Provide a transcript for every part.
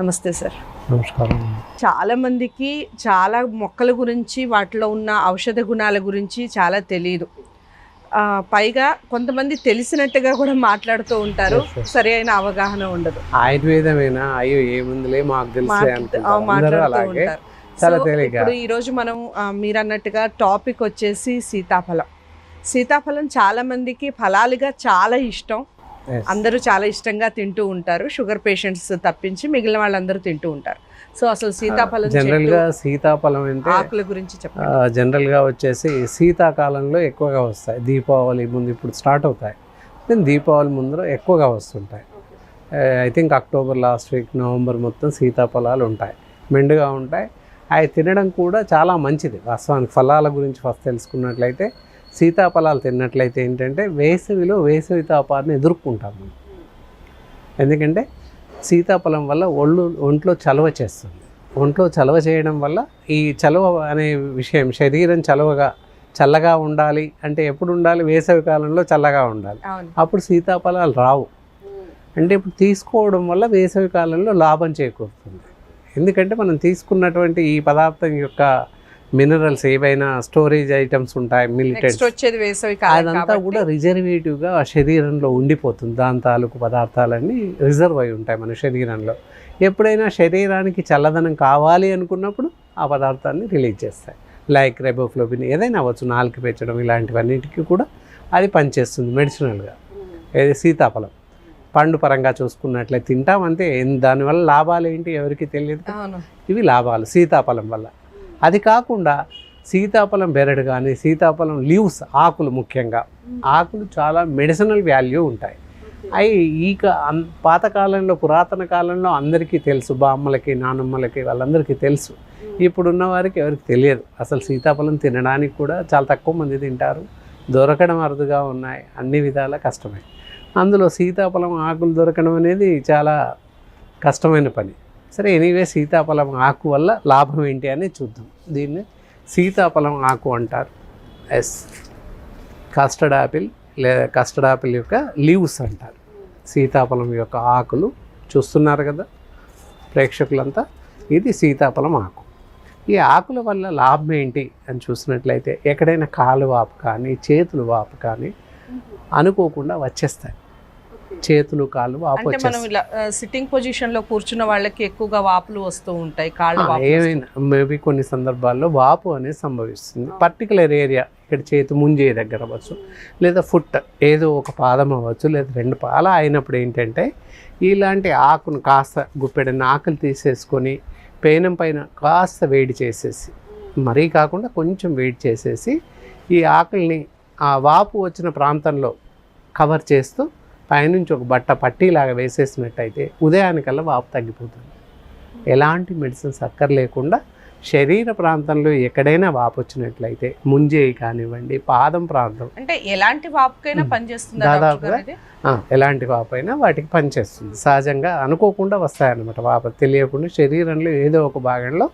నమస్తే సార్. నమస్కారం. చాలా మందికి చాలా మొక్కల గురించి వాటిలో ఉన్న ఔషధ గుణాల గురించి చాలా తెలియదు పైగా కొంతమంది తెలిసినట్టుగా కూడా మాట్లాడుతూ ఉంటారు. సరి అయిన అవగాహన ఉండదు. ఆయుర్వేదమేనా? అయ్యో ఏముందిలే మాకు తెలుసే చాలా. ఇప్పుడు ఈరోజు మనం మీరు అన్నట్టుగా టాపిక్ వచ్చేసి సీతాఫలం. సీతాఫలం చాలా మందికి ఫలాలుగా చాలా ఇష్టం. అందరూ చాలా ఇష్టంగా తింటూ ఉంటారు. షుగర్ పేషెంట్స్ తప్పించి మిగిలిన వాళ్ళందరూ తింటూ ఉంటారు. సో అసలు సీతాఫలం జనరల్గా సీతాఫలం అంటే ఆకుల గురించి చెప్పండి. జనరల్గా వచ్చేసి శీతాకాలంలో ఎక్కువగా వస్తాయి. దీపావళి ముందు ఇప్పుడు స్టార్ట్ అవుతాయి. దెన్ దీపావళి ముందర ఎక్కువగా వస్తుంటాయి. I think October last week November మొత్తం సీతాఫలాలు ఉంటాయి. మెండుగా ఉంటాయి. అవి తినడం కూడా చాలా మంచిది. వాస్తవానికి ఫలాల గురించి ఫస్ట్ తెలుసుకున్నట్లయితే సీతాఫలాలు తిన్నట్లయితే ఏంటంటే వేసవిలో వేసవి తాపాన్ని ఎదుర్కొంటాం మనం. ఎందుకంటే సీతాఫలం వల్ల ఒళ్ళు ఒంట్లో చలవ చేస్తుంది. ఒంట్లో చలవ చేయడం వల్ల ఈ చలవ అనే విషయం శరీరం చలవగా చల్లగా ఉండాలి అంటే ఎప్పుడు ఉండాలి? వేసవి కాలంలో చల్లగా ఉండాలి. అప్పుడు సీతాఫలాలు రావు. అంటే ఇప్పుడు తీసుకోవడం వల్ల వేసవి కాలంలో లాభం చేకూరుతుంది. ఎందుకంటే మనం తీసుకున్నటువంటి ఈ పదార్థం యొక్క మినరల్స్ ఏవైనా స్టోరేజ్ ఐటమ్స్ ఉంటాయి మిలిటెడ్ నెక్స్ట్ వచ్చేది వేసవి అదంతా కూడా రిజర్వేటివ్గా ఆ శరీరంలో ఉండిపోతుంది. దాని తాలూకు పదార్థాలన్నీ రిజర్వ్ అయి ఉంటాయి మన శరీరంలో. ఎప్పుడైనా శరీరానికి చల్లదనం కావాలి అనుకున్నప్పుడు ఆ పదార్థాన్ని రిలీజ్ చేస్తాయి. లైక్ రెబోఫ్లోబిన్ ఏదైనా అవ్వచ్చు నాలుగు పెంచడం ఇలాంటివన్నిటికీ కూడా అది పనిచేస్తుంది మెడిసినల్గా. ఏది సీతాఫలం. పండు పరంగా చూసుకున్నట్లయితే తింటామంతే ఏం- దానివల్ల లాభాలు ఏంటి ఎవరికి తెలియదు ఇవి లాభాలు. సీతాఫలం వల్ల. అది కాకుండా సీతాఫలం బెరడు కానీ సీతాఫలం లీవ్స్ ఆకులు ముఖ్యంగా. ఆకులు చాలా మెడిసినల్ వాల్యూ ఉంటాయి. అవి ఈ పాతకాలంలో పురాతన కాలంలో అందరికీ తెలుసు బామ్మలకి నానమ్మలకి వాళ్ళందరికీ తెలుసు. ఇప్పుడున్న వారికి ఎవరికి తెలియదు. అసలు సీతాఫలం తినడానికి కూడా చాలా తక్కువ మంది తింటారు. దొరకడం అరుదుగా ఉన్నాయి. అన్ని విధాల కష్టమే. అందులో సీతాఫలం ఆకులు దొరకడం అనేది చాలా కష్టమైన పని. సరే ఎనీవే సీతాఫలం ఆకు వల్ల లాభం ఏంటి అని చూద్దాం. దీన్ని సీతాఫలం ఆకు అంటారు. ఎస్ కస్టర్డ్ యాపిల్ లేదా కస్టర్డ్ యాపిల్ యొక్క లీవ్స్ అంటారు. సీతాఫలం యొక్క ఆకులు చూస్తున్నారు కదా ప్రేక్షకులంతా. ఇది సీతాఫలం ఆకు. ఈ ఆకుల వల్ల లాభం ఏంటి అని చూసినట్లయితే ఎక్కడైనా కాలు వాపు కానీ చేతులు వాపు కానీ అనుకోకుండా వచ్చేస్తాయి. చేతులు కాళ్ళు వాపు అంటే మనం ఇలా సిట్టింగ్ పొజిషన్లో కూర్చున్న వాళ్ళకి ఎక్కువగా వాపులు వస్తూ ఉంటాయి కాళ్ళు ఏమైనా మేబీ కొన్ని సందర్భాల్లో వాపు అనేది సంభవిస్తుంది. పర్టికులర్ ఏరియా ఇక్కడ చేతి ముంజే దగ్గర అవ్వచ్చు లేదా ఫుట్ ఏదో ఒక పాదం అవ్వచ్చు లేదా రెండు పాల అయినప్పుడు ఏంటంటే ఇలాంటి ఆకును కాస్త గుప్పెడని ఆకులు తీసేసుకొని పేనం పైన కాస్త వేడి చేసేసి మరీ కాకుండా కొంచెం వేడి చేసేసి ఈ ఆకుల్ని ఆ వాపు వచ్చిన ప్రాంతంలో కవర్ చేస్తూ పైనుంచి ఒక బట్ట పట్టీలాగా వేసేసినట్టయితే ఉదయానికల్లా వాపు తగ్గిపోతుంది. ఎలాంటి మెడిసిన్స్ అక్కర్లేకుండా శరీర ప్రాంతంలో ఎక్కడైనా వాపు వచ్చినట్లయితే ముంజేయి కానివ్వండి పాదం ప్రాంతం. అంటే ఎలాంటి వాపుకైనా. పనిచేస్తుంది దాదాపుగా ఎలాంటి వాపు అయినా వాటికి పనిచేస్తుంది. సహజంగా అనుకోకుండా వస్తాయన్నమాట వాపు. తెలియకుండా శరీరంలో ఏదో ఒక భాగంలో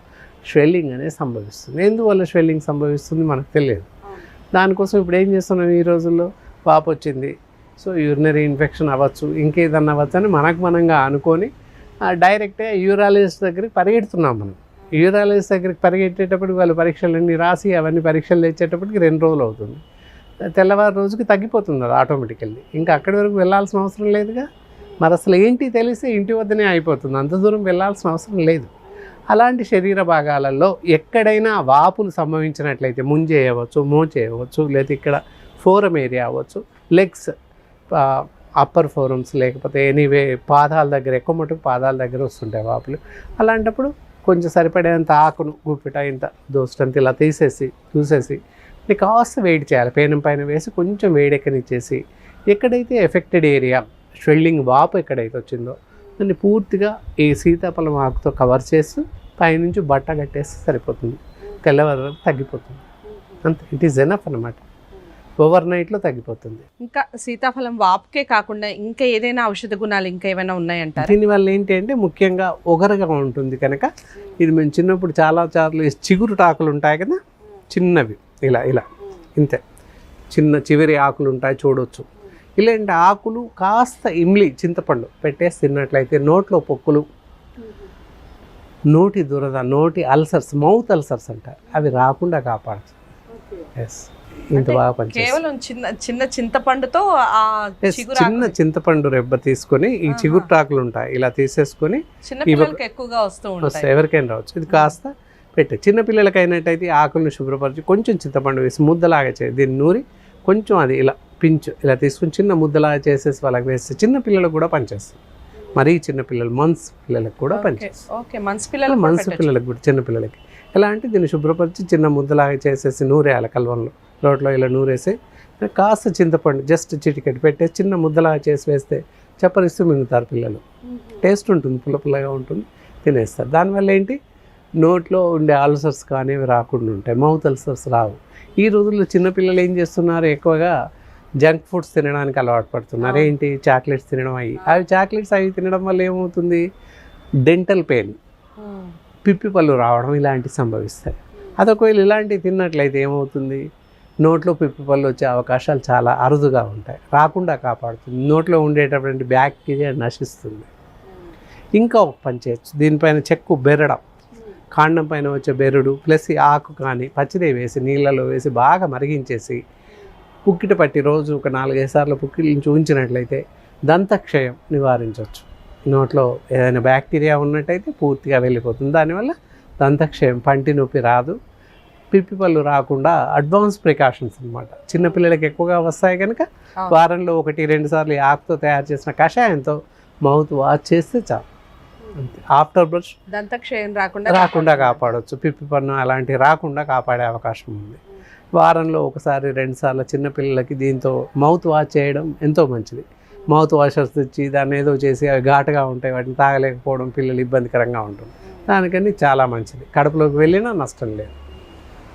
స్వెల్లింగ్ అనేది సంభవిస్తుంది. ఎందువల్ల స్వెల్లింగ్ సంభవిస్తుంది మనకు తెలియదు. దానికోసం ఇప్పుడు ఏం చేస్తున్నాం ఈ రోజుల్లో? వాపు వచ్చింది సో యూరినరీ ఇన్ఫెక్షన్ అవ్వచ్చు ఇంకేదన్నా అవ్వచ్చు అని మనకు మనంగా అనుకొని డైరెక్టే యూరాలజిస్ట్ దగ్గరికి పరిగెడుతున్నాం మనం. యూరాలజిస్ట్ దగ్గరికి పరిగెట్టేటప్పటికి వాళ్ళు పరీక్షలన్నీ రాసి అవన్నీ పరీక్షలు తెచ్చేటప్పటికి రెండు రోజులు అవుతుంది. తెల్లవారు రోజుకి తగ్గిపోతుంది అది ఆటోమేటికల్లీ ఇంకా అక్కడి వరకు వెళ్ళాల్సిన అవసరం లేదుగా. మరి అసలు ఏంటి తెలిస్తే ఇంటి వద్దనే అయిపోతుంది. అంత దూరం వెళ్ళాల్సిన అవసరం లేదు. అలాంటి శరీర భాగాలలో ఎక్కడైనా వాపులు సంభవించినట్లయితే ముంజేయవచ్చు మోచేయవచ్చు లేదా ఇక్కడ ఫోరం ఏరియా అవ్వచ్చు లెగ్స్ అప్పర్ ఫోరమ్స్ లేకపోతే ఎనీవే పాదాల దగ్గర ఎక్కువ మటుకు పాదాల దగ్గర వస్తుంటాయి వాపులు. అలాంటప్పుడు కొంచెం సరిపడేంత ఆకును గుప్పిట ఇంత దోస్తంత ఇలా తీసేసి చూసేసి ఇది కాస్త వెయిట్ చేయాలి. పేనం పైన వేసి కొంచెం వేడెక్కనిచ్చేసి ఎక్కడైతే ఎఫెక్టెడ్ ఏరియా స్వెల్లింగ్ వాపు ఎక్కడైతే వచ్చిందో దాన్ని పూర్తిగా ఈ సీతాఫలం ఆకుతో కవర్ చేస్తూ పైనుంచి బట్ట కట్టేస్తే సరిపోతుంది. తెల్లవారు తగ్గిపోతుంది. అంతే. ఇట్ ఈస్ ఎనఫ్ అనమాట ఓవర్ నైట్లో తగ్గిపోతుంది. ఇంకా సీతాఫలం వాపుకే కాకుండా ఇంకా ఏదైనా ఔషధ గుణాలు ఇంకా ఏమైనా ఉన్నాయంటారా? దీనివల్ల ఏంటి అంటే ముఖ్యంగా ఒగరుగా ఉంటుంది కనుక ఇది మేము చిన్నప్పుడు చాలా చార్లు ఈ చిగురు టాకులు ఉంటాయి కదా? చిన్నవి. ఇలా ఇలా. ఇంతే. చిన్న చివరి ఆకులు ఉంటాయి చూడొచ్చు. ఇలాంటి ఆకులు కాస్త ఇమ్లి చింతపండు పెట్టేసి తిన్నట్లయితే నోట్లో పొక్కులు నోటి దురద నోటి అల్సర్స్ మౌత్ అల్సర్స్ అంటారు. అవి రాకుండా కాపాడుతుంది ఎస్ ఇంత బాగా పనిచేస్తుంది కేవలం చిన్న చిన్న చింతపండుతో చిగురు చిన్న చింతపండు రెబ్బ తీసుకొని ఈ ఆహా. చిగురుటాకులు ఉంటాయి. ఇలా తీసేసుకొని ఎక్కువగా వస్తూ ఉంటాయి. ఎవరికైనా రావచ్చు. ఇది కాస్త పెట్టే. చిన్న పిల్లలకి అయినట్టయితే ఈ ఆకులను శుభ్రపరిచి కొంచెం చింతపండు వేసి ముద్దలాగా చేయి దీన్ని నూరి కొంచెం అది ఇలా పించు ఇలా తీసుకుని చిన్న ముద్దలాగా చేసేసి వాళ్ళకి వేస్తే చిన్న పిల్లలకు కూడా పనిచేస్తుంది మరీ చిన్న పిల్లలు మంత్స్ పిల్లలకు కూడా పనిచేస్తుంది ఓకే మనసు పిల్లలు మనసు పిల్లలకు కూడా చిన్న పిల్లలకి. ఎలా అంటే దీన్ని శుభ్రపరిచి చిన్న ముద్దలాగా చేసేసి నూరేయాలి కల్వంలో రోట్లో ఇలా నూరేసి కాస్త చింతపండు జస్ట్ చిటికెట్ పెట్టేసి చిన్న ముద్దలాగా చేసి వేస్తే చప్పరిస్తూ మింగుతారు పిల్లలు. టేస్ట్ ఉంటుంది పుల్ల పుల్లగా ఉంటుంది తినేస్తారు. దానివల్ల ఏంటి? నోట్లో ఉండే అల్సర్స్ కానీ రాకుండా ఉంటాయి మౌత్ అల్సర్స్ రావు. ఈ రోజుల్లో చిన్నపిల్లలు ఏం చేస్తున్నారు? ఎక్కువగా జంక్ ఫుడ్స్ తినడానికి అలవాటు పడుతున్నారు. ఏంటి? చాక్లెట్స్ తినడం అవి అవి చాక్లెట్స్ అవి తినడం వల్ల ఏమవుతుంది? డెంటల్ పెయిన్ పిప్పి పళ్ళు రావడం ఇలాంటివి సంభవిస్తాయి. అదొకవేళ ఇలాంటివి తిన్నట్లయితే ఏమవుతుంది? నోట్లో పిప్పి పళ్ళు వచ్చే అవకాశాలు చాలా అరుదుగా ఉంటాయి. రాకుండా కాపాడుతుంది. నోట్లో ఉండేటటువంటి బ్యాక్టీరియా నశిస్తుంది. ఇంకా ఒక పని చేయొచ్చు. దీనిపైన చెక్కు బెరడం. కాండం పైన వచ్చే బెరడు ప్లస్ ఈ ఆకు కానీ పచ్చిదే వేసి నీళ్ళలో వేసి బాగా మరిగించేసి పుక్కిట పట్టి రోజు ఒక నాలుగైదు సార్లు పుక్కిలించి ఉంచినట్లయితే దంతక్షయం నివారించవచ్చు. నోట్లో ఏదైనా బ్యాక్టీరియా ఉన్నట్టయితే పూర్తిగా వెళ్ళిపోతుంది. దానివల్ల దంతక్షయం పంటి నొప్పి రాదు. పిప్పి పళ్ళు రాకుండా అడ్వాన్స్ ప్రికాషన్స్ అనమాట చిన్నపిల్లలకి ఎక్కువగా వస్తాయి కనుక. వారంలో ఒకటి రెండు సార్లు ఆకుతో తయారు చేసిన కషాయంతో మౌత్ వాష్ చేస్తే చాలు. ఆఫ్టర్ బ్రష్ దంతక్షయం రాకుండా రాకుండా కాపాడవచ్చు పిప్పి పన్ను అలాంటివి రాకుండా కాపాడే అవకాశం ఉంది. వారంలో ఒకసారి రెండు సార్లు చిన్నపిల్లలకి దీంతో మౌత్ వాష్ చేయడం ఎంతో మంచిది. మౌత్ వాషర్స్ తెచ్చి దాన్ని ఏదో చేసి అవి ఘాటుగా ఉంటాయి వాటిని తాగలేకపోవడం పిల్లలు ఇబ్బందికరంగా ఉంటుంది. దానికని చాలా మంచిది. కడుపులోకి వెళ్ళినా నష్టం లేదు.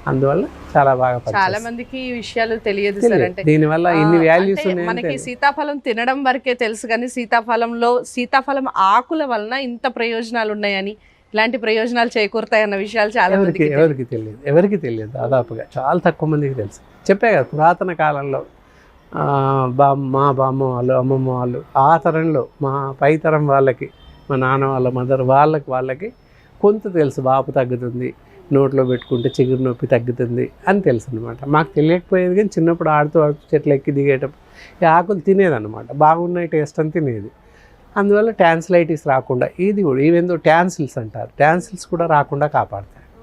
అందువల్ల చాలా బాగా చాలా. మందికి ఈ విషయాలు తెలియదు సార్. అంటే దీనివల్ల ఇన్ని వాల్యూస్ మనకి సీతాఫలం తినడం వరకే తెలుసు కానీ సీతాఫలంలో సీతాఫలం ఆకుల వలన ఇంత ప్రయోజనాలు ఉన్నాయని ఇలాంటి ప్రయోజనాలు చేకూరుతాయన్న విషయాలు చాలా ఎవరికి. ఎవరికి తెలియదు ఎవరికి తెలియదు దాదాపుగా చాలా తక్కువ మందికి తెలుసు చెప్పే కదా పురాతన కాలంలో బా మా బామ్మ వాళ్ళు అమ్మమ్మ వాళ్ళు ఆ తరంలో మా పై తరం వాళ్ళకి మా నాన్న వాళ్ళ మదర్ వాళ్ళకి వాళ్ళకి కొంత తెలుసు వాపు తగ్గుతుంది నోట్లో పెట్టుకుంటే చిగురు నొప్పి తగ్గుతుంది అని తెలుసు అనమాట మాకు తెలియకపోయేది కానీ చిన్నప్పుడు ఆడుతూ ఆడుతూ చెట్లు ఎక్కి దిగేటప్పుడు ఈ ఆకులు తినేదన్నమాట. బాగున్నాయి టేస్ట్ అని తినేది. అందువల్ల ట్యాన్సిలైటిస్ రాకుండా ఇది కూడా ఈవెందో ట్యాన్సిల్స్ అంటారు. ట్యాన్సిల్స్ కూడా రాకుండా కాపాడతాయి